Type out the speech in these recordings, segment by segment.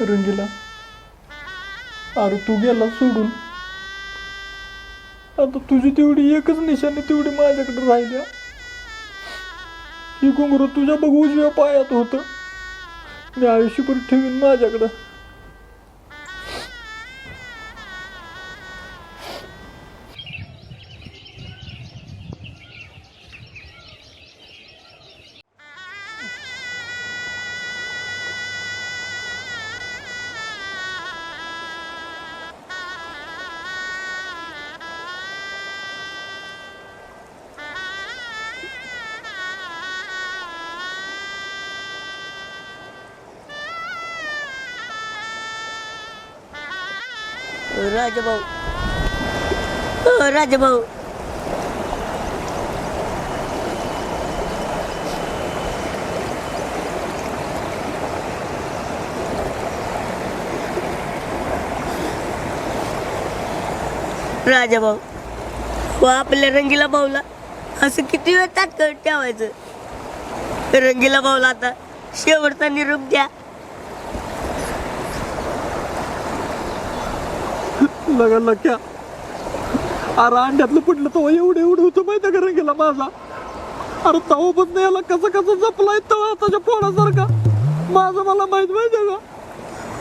रंगीला अरे तू गेला सोडून. आता तुझी तेवढी एकच निशाणी तेवढी माझ्याकडे राहिल्या ही घुंगरू तुझ्या बघ उजव्या पायात होतं. मी आयुष्यभर ठेवीन माझ्याकडं. राजाभाऊ. राजभाऊ राजाभाऊ. राजाभाऊ. व आपल्या रंगीला भाऊला असं किती वेळ ताटकळ ठेवायचं? रंगीला भाऊला आता शेवटचा निरूप द्या. लगा लक्या अरे अंड्यातलं पडलं तो एवढं एवढं होतं माहिती का गेला माझा? अरे तवा पण नाही याला कसं कसं जपलाय तवा त्याच्या पोळासारखा माझं मला माहीत माहिती का?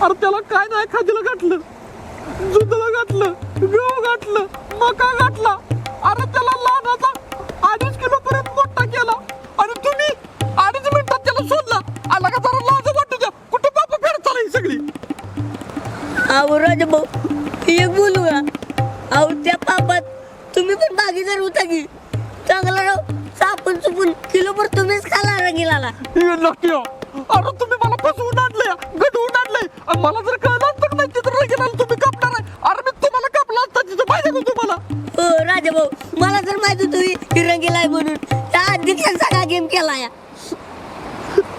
अरे त्याला काय नाही खादीला घातलं. दुधाला घातलं गहू घातलं मका घातला. अरे त्याला लहानाचा अडीच किलो पर्यंत मोठा केला. आणि तुम्ही अडीच मिनिटात त्याला सोडला. आला का जरा लाज वाटू द्या. कुठे बापा फेड चालाय सगळी? अहो भाऊ एक बोलू का अहो त्या पापात तुम्ही पण भागीदार होता की? चांगला राव सापून चुपून किलोभर तुम्हीच खाला रंगीलाला. नक्की हो. अरे तुम्ही मला फसवून आणलंय गडवून आणलंय. आणि मला जर कळलं असतं नाही तिथं रंगीला तुम्ही कापणार आहे? अरे मी तुम्हाला कापला असता तिथं पाहिजे का तुम्हाला. हो राजाभाऊ मला जर माहीत होतं ही ही रंगीला आहे म्हणून. त्या अध्यक्षांचा सगळा गेम केला या?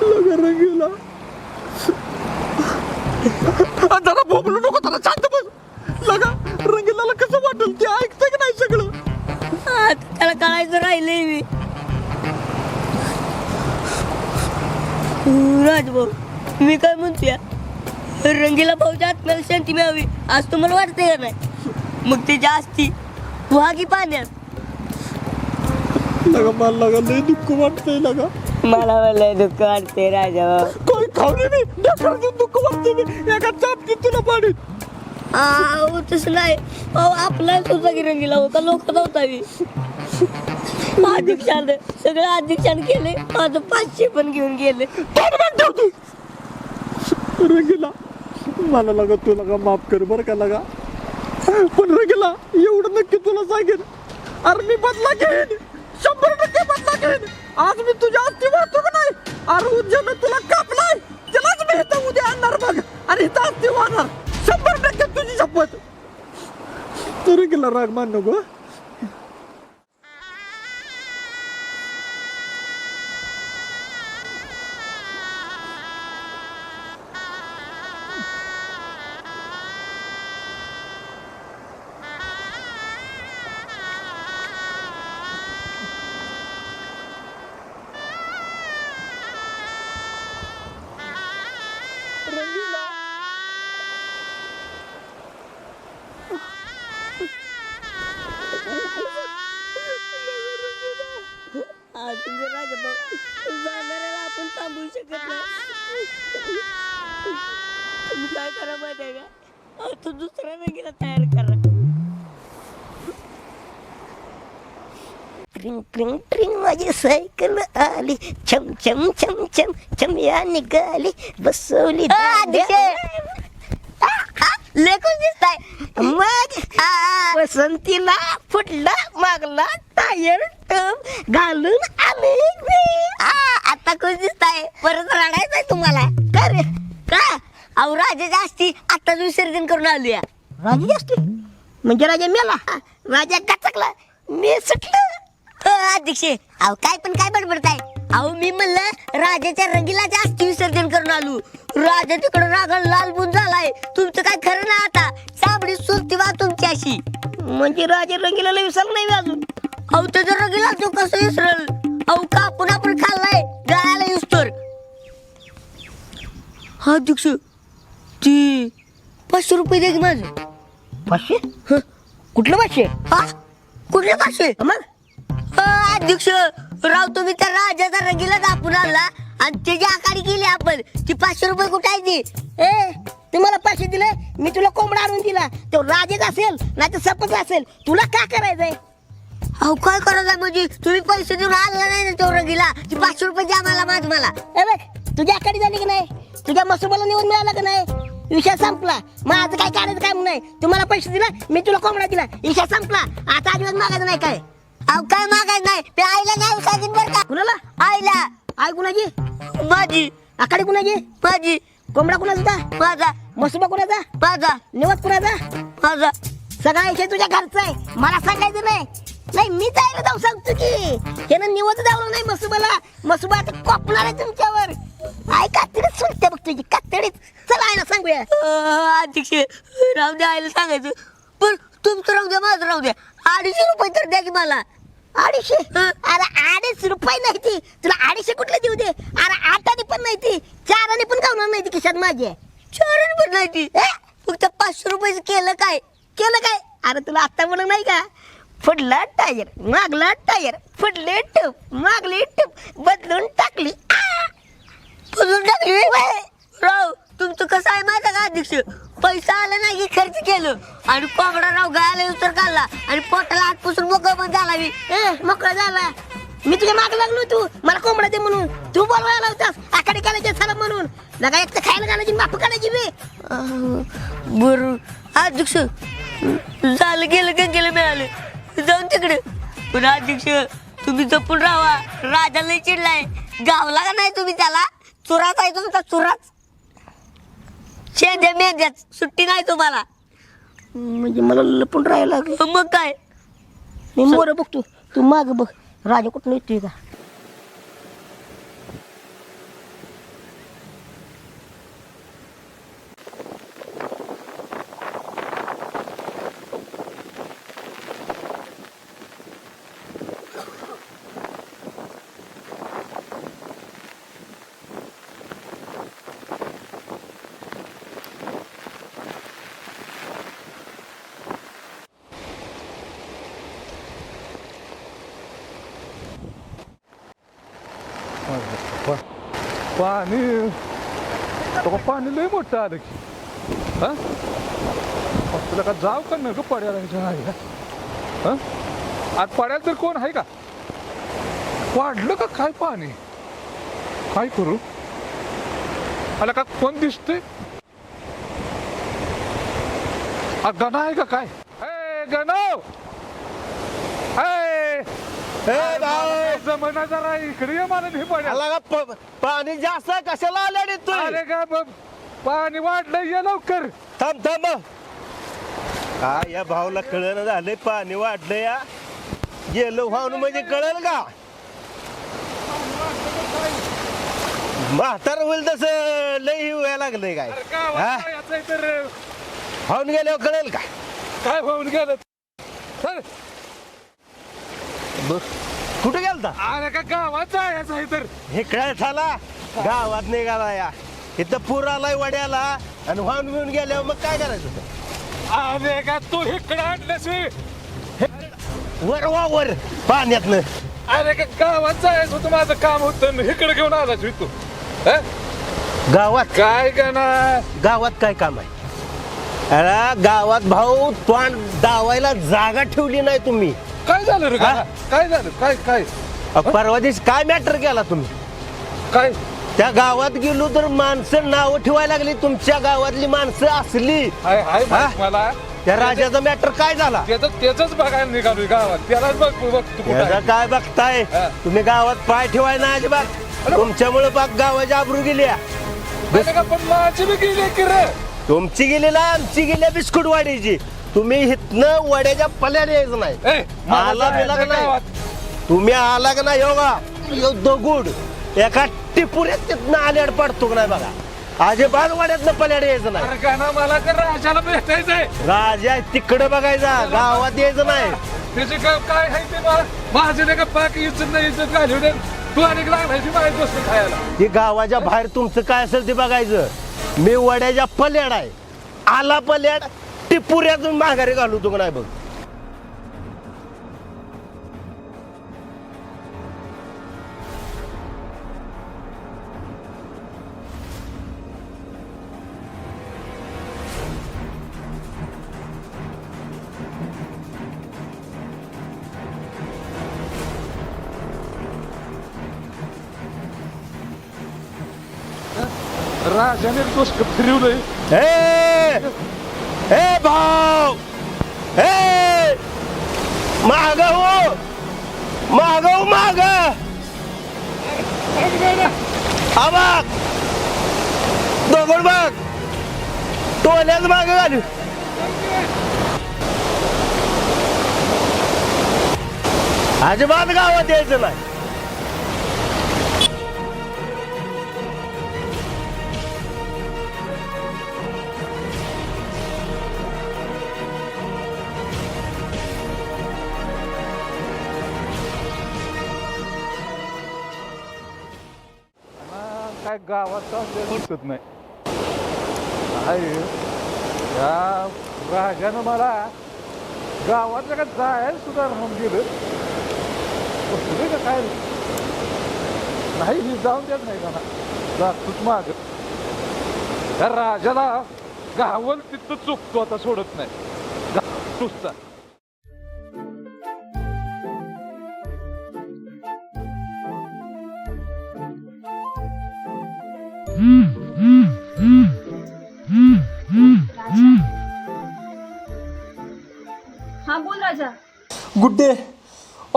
रंगीला. आणि जरा बोबलू नको त्याला शांत लगा रंगीला कसं वाटेल ते की नाही सगळं? आता त्याला कळायचं राहिलंय मी राजभाऊ मी काय म्हणतोय? रंगीला भाऊच्या आत्म्याला शांती मिळावी आज तुम्हाला वाटतंय का नाही? मग ते जास्ती वाघी पाण्यात. लगा मला लगा लय दुःख वाटतंय लगा. मला मला दुःख वाटते काही खावले मी ढेकळाचं दुःख वाटतंय मी. एका चापटीत तुला पाडीत अहो तसं नाही. अहो आपलाच होता की रंगीला होता लोक नव्हता मी. अध्यक्षानं सगळं अध्यक्षानं केले. माझं पाचशे पण घेऊन गेले. रंगीला. मला लगा तू लगा माफ कर बरं का लगा. पण रंगीला एवढं नक्की तुला सांगेन. अरे मी बदला घेईन. शंभर टक्के बदला घेईन. आज मी तुझ्या अस्थी वाहतो का नाही? अरे उद्यानं तुला कापलाय. त्यालाच मी इथं उद्या आणणार बघ. आणि इथं अस्थी वाहणार शंभर टक्के तुझी शपथ तर रंगीला राग मान नको आहे का आता दुसऱ्या रंगीला तयार करा. ट्रिंग ट्रिंग ट्रिंग माझी सायकल आली. छम छम छम छम छम या निघाली. बसवली लेखून दिसताय. मग पसंतीला फुटला मागला टायर घालून आले आता खुश दिसताय. परत रडायचंय तुम्हाला. का रे? का? अहो राजाच्या असती आताच विसर्जन करून आली राजाची असती म्हणजे राजा मेला? राजा कचकला. मी सुटलं. अ, अध्यक्ष. अहो काय पण काय बडबडताय अहो मी म्हणलं राजाच्या रंगीला जास्त विसर्जन करून आलो. राजा तिकडे रागा लाल बुन झालाय. तुमचं काय खरं नाही आता. साबडी सुरती वा तुमची अशी. म्हणजे राजा रंगीला विसरलं नाही अजून? अहो त्याच्या रंगीला तो कसं विसरल? अहो कापून आपण खाल्लाय. गळाला युस्तोर हा अध्यक्ष. ती पाचशे रुपये दे की माझं. पाचशे? कुठलं पाचशे? हा? कुठले पाचशे? मग? अ, अध्यक्ष राव तुम्ही त्या राजाचा रंगीला दापून आणला. आणि त्याची आकारी केली आपण ती पाचशे रुपये कुठे आहे ती? ए तुम्हाला पाचशे दिले मी तुला कोंबडा आणून दिला. तो राजेच असेल नाही तर सपच असेल. तुला का करायचंय? अहो काय करायचं म्हणजे? तुम्ही पैसे देऊन आणला नाही ना तो रंगीला? ती पाचशे रुपये द्या मला माझ मला. ए बघ तुझ्या आकारी झाली की नाही? तुझ्या मसुबाला निवड मिळाला का नाही? विषय संपला. माझं काय करायचं काम नाही? तुम्हाला पैसे दिला मी तुला कोंबडा दिला. विषय संपला. आता अजिबात मागायचं नाही काय? अहो काय मागायचं नाही? ते आईला नाही सांगितलं बरं का? कुणाला? आईला. आई कुणाची? माझी. आखाडी कुणाची? माझी. कोंबडा कुणाचा माझा. मसुबा कुणाचा? माझा. निवत कुणाचा? माझा. सगळा विषय तुझ्या घरचा आहे. मला सांगायचं नाही. नाही मी जायला जाऊ सांगतो की त्यानं निवत जाऊ नाही मसुबाला. मसुबा आता कोपणार आहे तुमच्यावर. सुनते बघ तुझी कातडीत चला आईला सांगूया. अध्यक्ष राहू द्या आईला सांगायचं. पण तुमचं राहू द्या माझं राहू द्या अडीचशे रुपये तर द्या की मला. अडीचशे? अरे अडीच रुपये नाही ती. तुला अडीचशे कुठले देऊ दे? अरे आठाने पण नाही ती. चाराने पण गावणार नाही ती खिशात माझ्या चाराने पण नाही ती. फक्त पाचशे रुपयाचं केलं काय? केलं काय? अरे तुला आता म्हणून नाही का? फुडला टायर मागला टायर फुडले टप मागले टप बदलून टाकली! बदलून टाकली. राव तुमचं कसं आहे माहिती का अध्यक्ष? पैसा आला नाही की खर्च केलं. आणि कोंबडा राव गायला उतर काढला. आणि पोटाला हात पुसून मोकळा पण झाला मी ए मोकळा झाला. मी तुझ्या माग लागलो तू मला कोंबडा दे म्हणून. तू बोलवायला होतास. आकडे काढायचे साला म्हणून. लगा एक तर खायला घालायची माफ काढायची मी बर. अध्यक्ष झालं गेलं गंगेला मिळालं. जाऊन तिकडे. पण अध्यक्ष तुम्ही जपून राहा. राजा लय चिडलाय. गावला का नाही तुम्ही त्याला? चुराच आहे तुमचा चुराच. शेंद्या मेंद्यात सुट्टी नाही तुम्हाला. म्हणजे मला लपून राहायला लागलं. मग काय? मी मोर बघतो. तू माग बघ. राजा कुठं येतोय का? पाणी. तो पाणी लय मोठं आलं की. हा? तुला का जाव का नको पड्याला ह्याच्या आहे का आज पड्याला तर कोण आहे का? वाढलं का काय पाणी? काय करू? आला का कोण दिसते आ गणा आहे का काय? ए गणव! ए! जमना जरा इकडे ये मला नाही पड्या आला का प- पाणी जास्त आहे, कशाला आल्या रे तू अरे का ब- पाणी वाढलं ये लवकर. थांब थांब. काय या भाऊला कळलं झालंय पाणी वाढलं या गेलो भाऊन म्हणजे कळल का? म्हातार होईल तसं लय ही व्हायला लागलंय काय? अरे हा? तर? गेल्यावर कळेल का? काय होऊन गेलं? चल. बघ. गेलता अरे का गावात जायचं आहे तर? हे कळ झाला. गावात निघाला या इथं पूर आलाय वड्याला आणि वाहून बिहून गेल्यावर मग काय करायचं होतं? अरे का तू इकडे आणलंस वर वा वर पाण्यातनं. अरे का गावात जायचं होतं? माझं काम होतं. इकडे घेऊन आलास तू. हं? गावात? काय करणार गावात काय काम आहे? अरे गावात भाऊ तोंड दावायला जागा ठेवली नाही तुम्ही. काय झालं रे हा? काय झालं? काय काय? परवा दिवशी काय मॅटर केला तुम्ही? काय? त्या गावात गेलो तर माणसं नाव ठेवायला लागली. तुमच्या गावातली माणसं असली. हाय हाय हा? माहीत मला. त्या राजाचा मॅटर काय झाला? त्याच बघायला निघालोय गावात. त्यालाच बघ बघ तू कुठं याचा आहे. काय बघताय? हा. तुम्ही गावात पाय ठेवाय ना अजिबात. तुमच्यामुळे पाक गावाची आबरू गेली नाही का, पण माझी बी गेली की रे? तुमची गेली ना आमची गेली बिस्कुट वाडीची तुम्ही हिथनं वड्याच्या पल्याने यायचं नाही. ए, मला आला बिला का जायचं नाही? गावात. तुम्ही आला का नाही योगा यो दगुड. एका टिपुऱ्यात तिथनं आल्याड पडतो का नाही बघा? अजिबात वाड्यातनं पल्याड यायचं नाही. अरे गाणं मला तर राजाला भेटायचंय? राजा तिकडे बघायचा गावात यायचं नाही. त्याचे काय काय आहे ते मला माझे नाही का पाक इज्जत नाही इज्जत घालू दे. तू आणि लागलायची माझी गोष्ट खायला. हे गावाच्या बाहेर तुमचं काय असेल ते बघायचं. मी वड्याच्या पल्याड आहे. आला पल्याड टिपुऱ्यातून माघारी घालू तू का नाही बघ? राजाने गोष्ट फिरवलंय हे! ए भाऊ! हे! माग हो! माग हो माग! आबाग दगड बाग! टोल्याच माग घालू. अजिबात गावात यायचं नाही. काय गावात दिसत नाही. काय या राजानं मला गावात जगा जायला सुद्धा राहून गेलं बसले का काय? नाही मी जाऊन देत नाही का ना जातोच माग. त्या राजाला गावल तिथं चुकतो आता सोडत नाही. गा-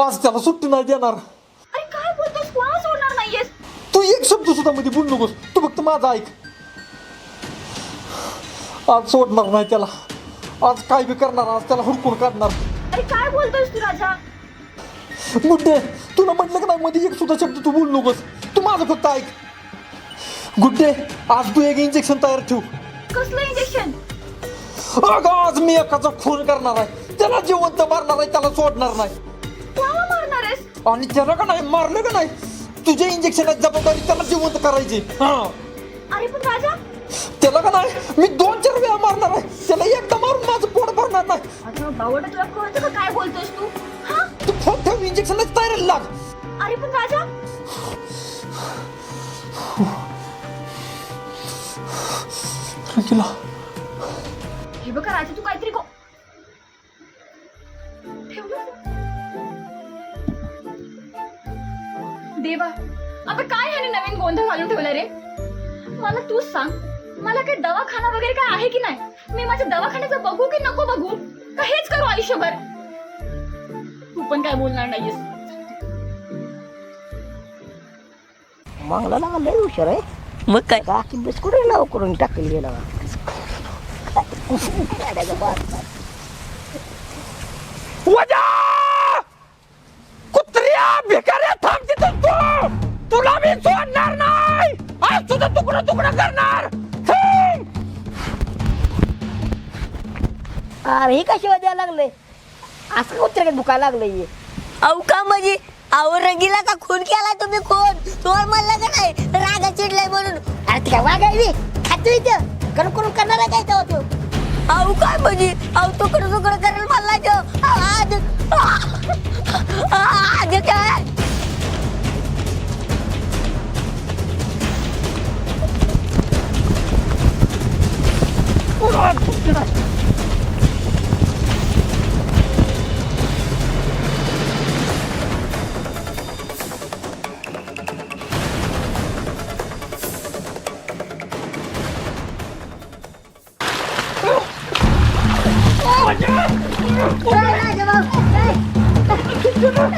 आज त्याला सुट्टी नाही देणार. अरे काय बोलतोस? नाहीयेस? तू एक शब्द सुद्धा मध्ये बोलू नकोस. तू फक्त माझा ऐक. आज सोडणार नाही त्याला. आज काय बी करणार आज त्याला हुडकून काढणार. अरे काय बोलतोस तू राजा? गुड्डे तुला म्हटलं का नाही मध्ये एक सुद्धा शब्द तू बोलू नकोस. तू माझं फक्त ऐक. गुड्डे आज तू एक इंजेक्शन तयार ठेव. कसलं इंजेक्शन अगं आज मी एकाचा खून करणार आहे. त्याला जिवंत मारणार आहे त्याला सोडणार नाही. आणि त्याला का नाही मारलं का नाही? तुझ्या इंजेक्शनाची जबाबदारी त्याला जिवंत करायची. हा. अरे पण राजा! त्याला का नाही? मी दोन चार वेळा मारणार आहे. त्याला एकदा मारून माझं पोट भरणार नाही. आता बावडा तुला कळतं का काय बोलतोस तू? हा? तू फोन ठेव इंजेक्शनच तयारीला लाग. अरे पण राजा! हे बघा राजा तू काहीतरी तूच सांग मला काही दवाखाना वगैरे काय आहे की नाही? मी माझ्या दवाखान्याचं बघू की नको बघू? का हेच करू आयुष्यभर? तू पण काय बोलणार नाहीयेस मागला लागा लय हुशार आहे. मग काय? काकी बिस्कुट नाव करून टाकली गेला वजा! कुत्र्या भिकाऱ्या थांब तिथं तू! तुला मी सोडणार तुझं तुकडं तुकडं करणार. अरे हे कशी द्यायला लागले असं का उतरकडे दुखायला लागलंय? अहो का म्हणजे? अहो रंगीला का खून केलाय तुम्ही कोण तुम्हाला म्हणलं का नाही? रागा चिडलाय म्हणून. अरे ते काय वागायवी खातो इथं. करून करून करणार आहे काय तो अहो काय म्हणजे? अहो तुकडं तुकडं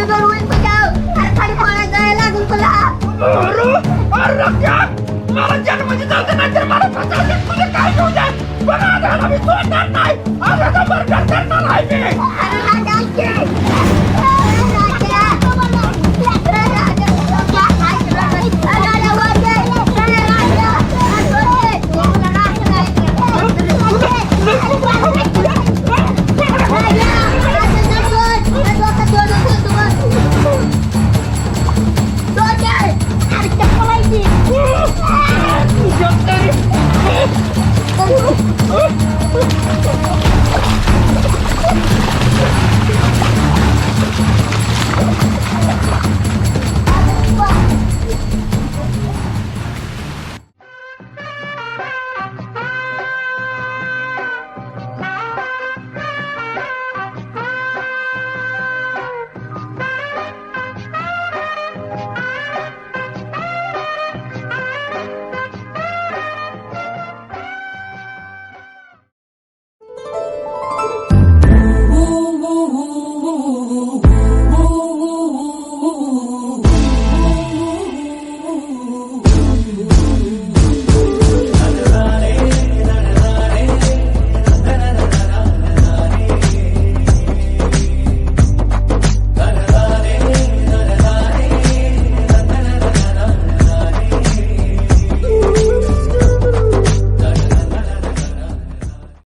तुझं रुई बजाव अरे खाली पाण्यात जायला लागून तुला. अरे अरे रक्षा! मला जन्माची जाऊ दे नाहीतर मला फसवू दे तुझे काय घेऊ दे? पण आज आला मी सोडणार नाही? आज आता बरं करणार नाही मी. Thank you.